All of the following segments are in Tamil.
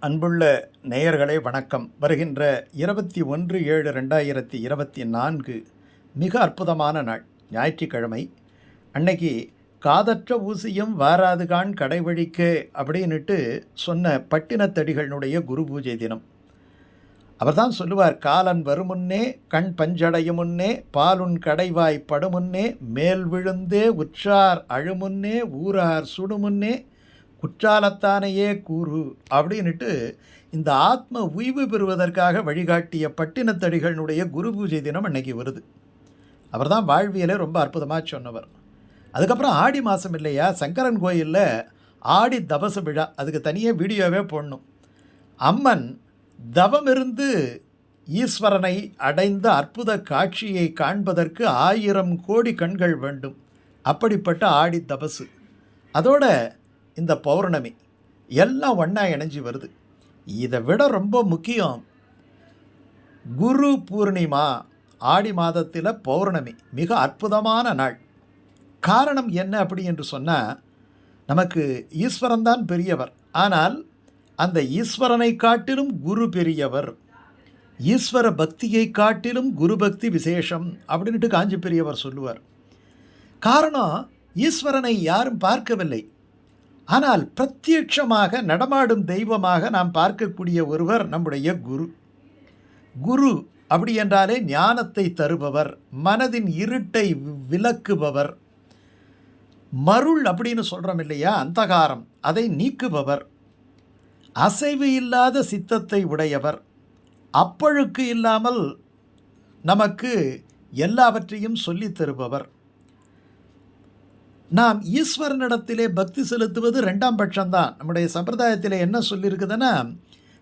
அன்புள்ள நேயர்களே வணக்கம். வருகின்ற இருபத்தி ஒன்று ஏழு ரெண்டாயிரத்தி இருபத்தி நான்கு மிக அற்புதமான நாள் ஞாயிற்றுக்கிழமை. அன்னைக்கு காதற்ற ஊசியும் வாராதுகான் கடைவழிக்க அப்படின்னுட்டு சொன்ன பட்டினத்தடிகளினுடைய குரு பூஜை தினம். அவர்தான் சொல்லுவார் காலன் வருமுன்னே கண் பஞ்சடையுமுன்னே பாலுன் கடைவாய் படுமுன்னே மேல் விழுந்தே உற்றார் அழுமுன்னே ஊரார் சுடுமுன்னே குற்றாலத்தானையே கூறு அப்படின்னுட்டு இந்த ஆத்ம உய்வு பெறுவதற்காக வழிகாட்டிய பட்டினத்தடிகளினுடைய குரு பூஜை தினம் அன்னைக்கு வருது. அவர் தான் வாழ்வியலே ரொம்ப அற்புதமாக சொன்னவர். அதுக்கப்புறம் ஆடி மாதம் இல்லையா? சங்கரன் கோயிலில் ஆடி தபச விழா. அதுக்கு தனியாக வீடியோவே போடணும். அம்மன் தவமிருந்து ஈஸ்வரனை அடைந்த அற்புத காட்சியை காண்பதற்கு ஆயிரம் கோடி கண்கள் வேண்டும். அப்படிப்பட்ட ஆடி தபசு. அதோட இந்த பௌர்ணமி எல்லாம் ஒன்றா இணைஞ்சு வருது. இதை விட ரொம்ப முக்கியம் குரு பூர்ணிமா ஆடி மாதத்தில் பௌர்ணமி மிக அற்புதமான நாள். காரணம் என்ன அப்படி என்று சொன்னால் நமக்கு ஈஸ்வரன் தான் பெரியவர். ஆனால் அந்த ஈஸ்வரனை காட்டிலும் குரு பெரியவர் ஈஸ்வர பக்தியை காட்டிலும் குரு பக்தி விசேஷம் அப்படின்ட்டு காஞ்சி பெரியவர் சொல்லுவார். காரணம் ஈஸ்வரனை யாரும் பார்க்கவில்லை. ஆனால் பிரத்யட்சமாக நடமாடும் தெய்வமாக நாம் பார்க்கக்கூடிய ஒருவர் நம்முடைய குரு. குரு அப்படி என்றாலே ஞானத்தை தருபவர் மனதின் இருட்டை விலக்குபவர் மருள் அப்படின்னு சொல்கிறோம் இல்லையா அந்தகாரம் அதை நீக்குபவர். அசைவு இல்லாத சித்தத்தை உடையவர். அப்பழுக்கு இல்லாமல் நமக்கு எல்லாவற்றையும் சொல்லித் தருபவர். நாம் ஈஸ்வரனிடத்திலே பக்தி செலுத்துவது ரெண்டாம் பட்சம்தான். நம்முடைய சம்பிரதாயத்தில் என்ன சொல்லியிருக்குதுன்னா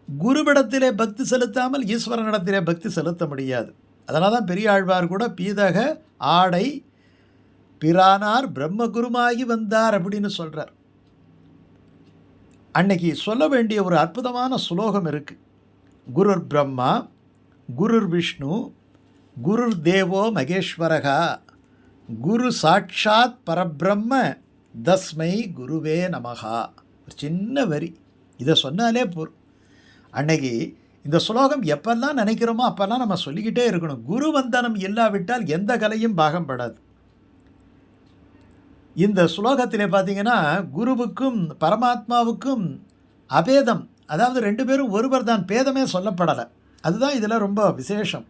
குருவிடத்திலே பக்தி செலுத்தாமல் ஈஸ்வரனிடத்திலே பக்தி செலுத்த முடியாது. அதனால தான் பெரிய ஆழ்வார் கூட பீதக ஆடை பிரானார் பிரம்மகுருமாகி வந்தார் அப்படின்னு சொல்கிறார் அன்னைக்கு சொல்ல வேண்டிய ஒரு அற்புதமான சுலோகம் இருக்குது குருர் பிரம்மா குருர் விஷ்ணு குருர் தேவோ மகேஸ்வரகா குரு சாட்சாத் பரபிரம்ம தஸ்மை குருவே நமகா ஒரு சின்ன வரி. இதை சொன்னாலே போதும். அன்னைக்கு இந்த சுலோகம் எப்பெல்லாம் நினைக்கிறோமோ அப்பெல்லாம் நம்ம சொல்லிக்கிட்டே இருக்கணும். குரு வந்தனம் இல்லாவிட்டால் எந்த கலையும் பாகம் படாது இந்த சுலோகத்திலே பார்த்தீங்கன்னா குருவுக்கும் பரமாத்மாவுக்கும் அபேதம். அதாவது ரெண்டு பேரும் ஒருவர் தான். பேதமே சொல்லப்படலை. அதுதான் இதில் ரொம்ப விசேஷம்.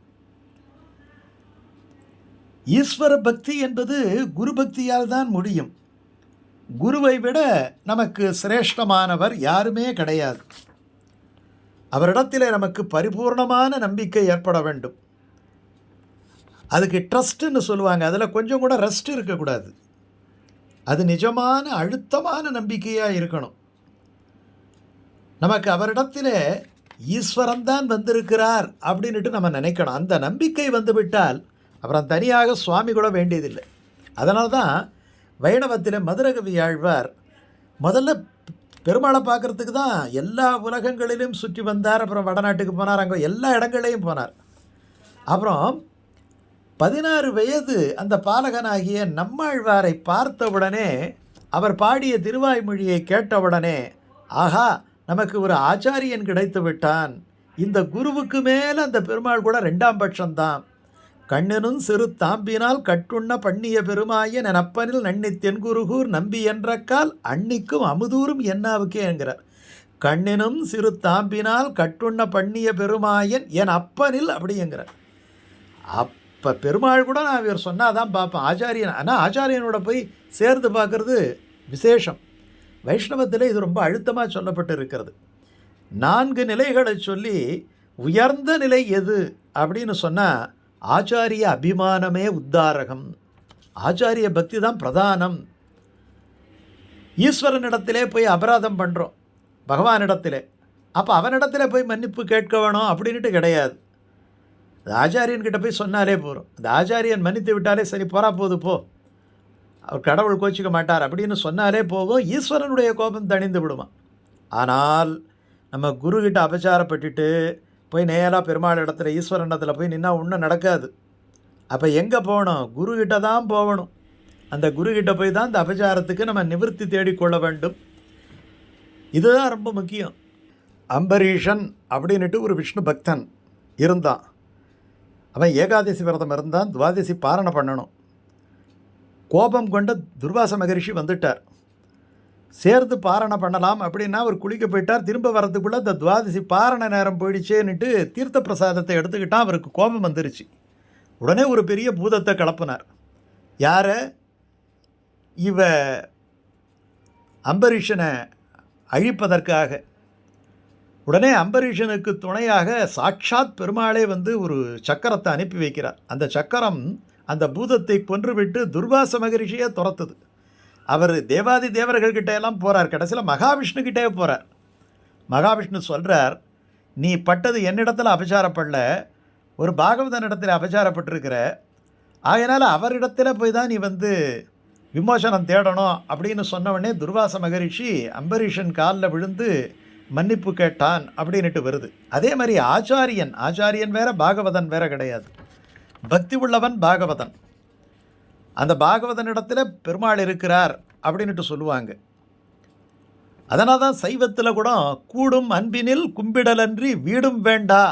ஈஸ்வர பக்தி என்பது குரு பக்தியால் தான் முடியும். குருவை விட நமக்கு சிரேஷ்டமானவர் யாருமே கிடையாது. அவரிடத்தில் நமக்கு பரிபூர்ணமான நம்பிக்கை ஏற்பட வேண்டும். அதுக்கு ட்ரஸ்ட்டுன்னு சொல்லுவாங்க. அதில் கொஞ்சம் கூட ரெஸ்ட் இருக்கக்கூடாது. அது நிஜமான அழுத்தமான நம்பிக்கையாக இருக்கணும். நமக்கு அவரிடத்தில் ஈஸ்வரன் தான் வந்திருக்கிறார் அப்படின்ட்டு நம்ம நினைக்கணும். அந்த நம்பிக்கை வந்துவிட்டால் அப்புறம் தனியாக சுவாமி கூட வேண்டியதில்லை. அதனால தான் வைணவத்தில் மதுரகவி ஆழ்வார் முதல்ல பெருமாளை பார்க்குறதுக்கு தான் எல்லா உலகங்களிலும் சுற்றி வந்தார் அப்புறம் வடநாட்டுக்கு போனார் அங்கே எல்லா இடங்களையும் போனார். அப்புறம் பதினாறு வயது அந்த பாலகனாகிய நம்மாழ்வாரை பார்த்தவுடனே அவர் பாடிய திருவாய்மொழியை கேட்டவுடனே ஆஹா நமக்கு ஒரு ஆச்சாரியன் கிடைத்து விட்டான். இந்த குருவுக்கு மேலே அந்த பெருமாள் கூட ரெண்டாம் பட்சம்தான். கண்ணனும் சிறு தாம்பினால் கட்டுண்ண பண்ணிய பெருமாயன் என் அப்பனில் நன்னி தென்குருகூர் நம்பி என்றக்கால் அன்னிக்கும் அமுதூரும் என்னாவுக்கே என்கிறார். கண்ணினும் சிறு தாம்பினால் கட்டுண்ண பண்ணிய பெருமாயன் என் அப்பனில் அப்படிங்கிறார் அப்போ பெருமாள் கூட நான் இவர் சொன்னால் தான் பார்ப்பேன். ஆச்சாரியன் ஆனால் ஆச்சாரியனோட போய் சேர்ந்து பார்க்குறது விசேஷம். வைஷ்ணவத்தில் இது ரொம்ப அழுத்தமாக சொல்லப்பட்டு இருக்கிறது நான்கு நிலைகளை சொல்லி உயர்ந்த நிலை எது அப்படின்னு சொன்னால் ஆச்சாரிய அபிமானமே உத்தாரகம். ஆச்சாரிய பக்தி தான் பிரதானம். ஈஸ்வரனிடத்திலே போய் அபராதம் பண்ணுறோம் பகவானிடத்திலே. அப்போ அவனிடத்தில் போய் மன்னிப்பு கேட்க வேணும் அப்படின்ட்டு கிடையாது. அது ஆச்சாரியன்கிட்ட போய் சொன்னாலே போகிறோம் அந்த ஆச்சாரியன் மன்னித்து விட்டாலே சரி போகிறா போது போ. அவர் கடவுள் கோச்சிக்க மாட்டார் அப்படின்னு சொன்னாலே போகும் ஈஸ்வரனுடைய கோபம் தணிந்து விடுவான் ஆனால் நம்ம குருக்கிட்ட அபச்சாரப்பட்டுட்டு போய் நேராக பெருமாள் இடத்துல ஈஸ்வரன் இடத்துல போய் நின்னா ஒன்றும் நடக்காது. அப்போ எங்கே போகணும்? குருக்கிட்ட தான் போகணும். அந்த குருக்கிட்ட போய் தான் இந்த அபச்சாரத்துக்கு நம்ம நிவர்த்தி தேடிக்கொள்ள வேண்டும். இதுதான் ரொம்ப முக்கியம். அம்பரீஷன் அப்படின்னுட்டு ஒரு விஷ்ணு பக்தன் இருந்தான். அவன் ஏகாதசி விரதம் இருந்தான் துவாதசி பாரணை பண்ணணும். கோபம் கொண்ட துர்வாச மகரிஷி வந்துட்டார். சேர்த்து பாரணை பண்ணலாம் அப்படின்னா அவர் குளிக்க போயிட்டார். திரும்ப வரதுக்குள்ளே இந்த துவாதசி பாரண நேரம் போயிடுச்சேன்னுட்டு தீர்த்த பிரசாதத்தை எடுத்துக்கிட்டால் அவருக்கு கோபம் வந்துருச்சு. உடனே ஒரு பெரிய பூதத்தை கலப்பினார் யாரை? இவ அம்பரீஷனை அழிப்பதற்காக. உடனே அம்பரீஷனுக்கு துணையாக சாட்சாத் பெருமாளே வந்து ஒரு சக்கரத்தை அனுப்பி வைக்கிறார். அந்த சக்கரம் அந்த பூதத்தை கொன்றுவிட்டு துர்வாச மகரிஷியை துரத்துது. அவர் தேவாதி தேவர்கள்கிட்ட எல்லாம் போகிறார் கடைசியில் மகாவிஷ்ணுக்கிட்டே போகிறார் மகாவிஷ்ணு சொல்கிறார் நீ பட்டது என்னிடத்தில் அபச்சாரப்படல ஒரு பாகவதன் இடத்துல அபச்சாரப்பட்டிருக்கிற. ஆகையினால அவரிடத்தில் போய் தான் நீ வந்து விமோசனம் தேடணும் அப்படின்னு சொன்னவொடனே துர்வாச மகரிஷி அம்பரீஷன் காலில் விழுந்து மன்னிப்பு கேட்டான் அப்படின்னுட்டு வருது. அதே மாதிரி ஆச்சாரியன் ஆச்சாரியன் வேற பாகவதன் வேற கிடையாது. பக்தி உள்ளவன் பாகவதன். அந்த பாகவதன் பெருமாள் இருக்கிறார் அப்படின்னுட்டு சொல்லுவாங்க. அதனால் தான் சைவத்தில் கூட கூடும் அன்பினில் கும்பிடலன்றி வீடும் வேண்டா.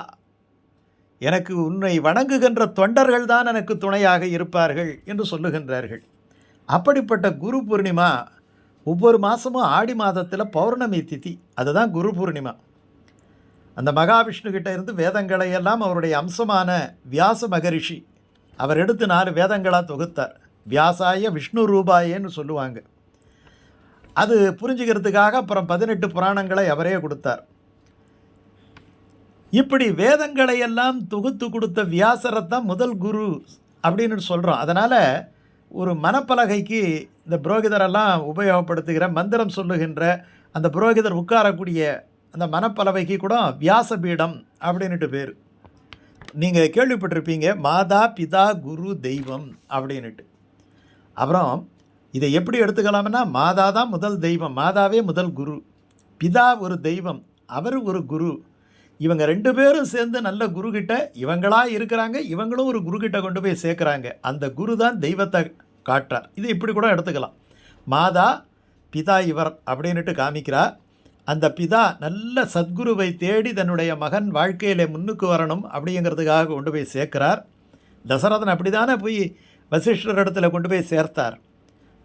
எனக்கு உன்னை வணங்குகின்ற தொண்டர்கள் தான் எனக்கு துணையாக இருப்பார்கள் என்று சொல்லுகின்றார்கள். அப்படிப்பட்ட குரு பூர்ணிமா ஒவ்வொரு மாதமும் ஆடி மாதத்தில் பௌர்ணமி திதி அதுதான் குரு பூர்ணிமா. அந்த மகாவிஷ்ணு கிட்ட இருந்து வேதங்களை எல்லாம் அவருடைய அம்சமான வியாச மகரிஷி அவர் எடுத்து நாலு வேதங்களாக தொகுத்தார். வியாசாய விஷ்ணு ரூபாயேன்னு சொல்லுவாங்க. அது புரிஞ்சுக்கிறதுக்காக அப்புறம் பதினெட்டு புராணங்களை அவரே கொடுத்தார். இப்படி வேதங்களை எல்லாம் தொகுத்து கொடுத்த வியாசரை தான் முதல் குரு அப்படின்னு சொல்கிறோம் அதனால் ஒரு மனப்பலகைக்கு இந்த புரோகிதரெல்லாம் உபயோகப்படுத்துகிற மந்திரம் சொல்லுகின்ற அந்த புரோகிதர் உட்காரக்கூடிய அந்த மனப்பலவைக்கு கூட வியாசபீடம் அப்படின்னுட்டு பேர். நீங்கள் கேள்விப்பட்டிருப்பீங்க மாதா பிதா குரு தெய்வம் அப்படின்னுட்டு. அப்புறம் இதை எப்படி எடுத்துக்கலாம்னா மாதா தான் முதல் தெய்வம் மாதாவே முதல் குரு. பிதா ஒரு தெய்வம் அவர் ஒரு குரு. இவங்க ரெண்டு பேரும் சேர்ந்து நல்ல குரு இவங்களாக இருக்கிறாங்க இவங்களும் ஒரு குரு கொண்டு போய் சேர்க்குறாங்க. அந்த குரு தான் தெய்வத்தை காட்டுறார். இது இப்படி கூட எடுத்துக்கலாம். மாதா பிதா இவர் அப்படின்னுட்டு காமிக்கிறார் அந்த பிதா நல்ல சத்குருவை தேடி தன்னுடைய மகன் வாழ்க்கையில் முன்னுக்கு வரணும் அப்படிங்கிறதுக்காக கொண்டு போய் சேர்க்கிறார். தசரதன் அப்படிதானே போய் வசிஷ்டர் இடத்துல கொண்டு போய் சேர்த்தார்.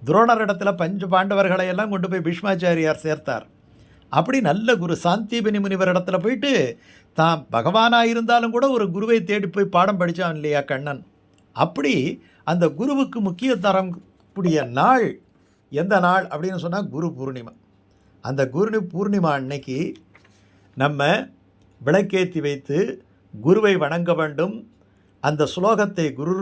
துரோணர் இடத்துல பஞ்சு பாண்டவர்களை எல்லாம் கொண்டு போய் பீஷ்மாச்சாரியார் சேர்த்தார். அப்படி நல்ல குரு சாந்திபினி முனிவர் இடத்துல போயிட்டு தான் பகவானாக இருந்தாலும் கூட ஒரு குருவை தேடி போய் பாடம் படித்தான் இல்லையா கண்ணன்? அப்படி அந்த குருவுக்கு முக்கிய தரம் கூடிய நாள் எந்த நாள் அப்படின்னு சொன்னால் குரு பூர்ணிமா. அந்த குரு பூர்ணிமா அன்னைக்கு நம்ம விளக்கேற்றி வைத்து குருவை வணங்க வேண்டும். அந்த ஸ்லோகத்தை குரு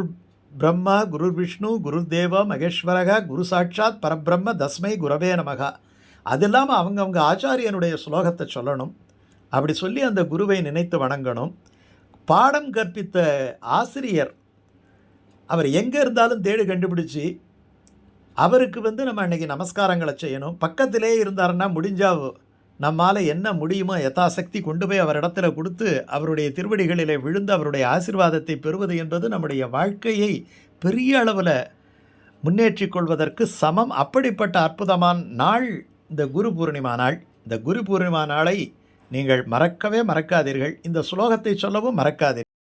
பிரம்மா குரு விஷ்ணு குரு தேவ மகேஸ்வரக குரு சாட்சாத் பரபிரம்ம தஸ்மை குரவே நமகா. அது இல்லாமல் அவங்கவுங்க ஆச்சாரியனுடைய ஸ்லோகத்தை சொல்லணும். அப்படி சொல்லி அந்த குருவை நினைத்து வணங்கணும். பாடம் கற்பித்த ஆசிரியர் அவர் எங்கே இருந்தாலும் தேடி கண்டுபிடிச்சி அவருக்கு வந்து நம்ம அன்றைக்கி நமஸ்காரங்களை செய்யணும். பக்கத்திலே இருந்தாருன்னா முடிஞ்சால் நம்மால் என்ன முடியுமோ யதாசக்தி கொண்டு போய் அவர் இடத்துல கொடுத்து அவருடைய திருவடிகளிலே விழுந்து அவருடைய ஆசிர்வாதத்தை பெறுவது என்பது நம்முடைய வாழ்க்கையை பெரிய அளவில் முன்னேற்றிக் கொள்வதற்கு சமம். அப்படிப்பட்ட அற்புதமான நாள் இந்த குரு பூர்ணிமா நாள். இந்த குரு பூர்ணிமா நாளை நீங்கள் மறக்கவே மறக்காதீர்கள். இந்த ஸ்லோகத்தை சொல்லவும் மறக்காதீர்கள்.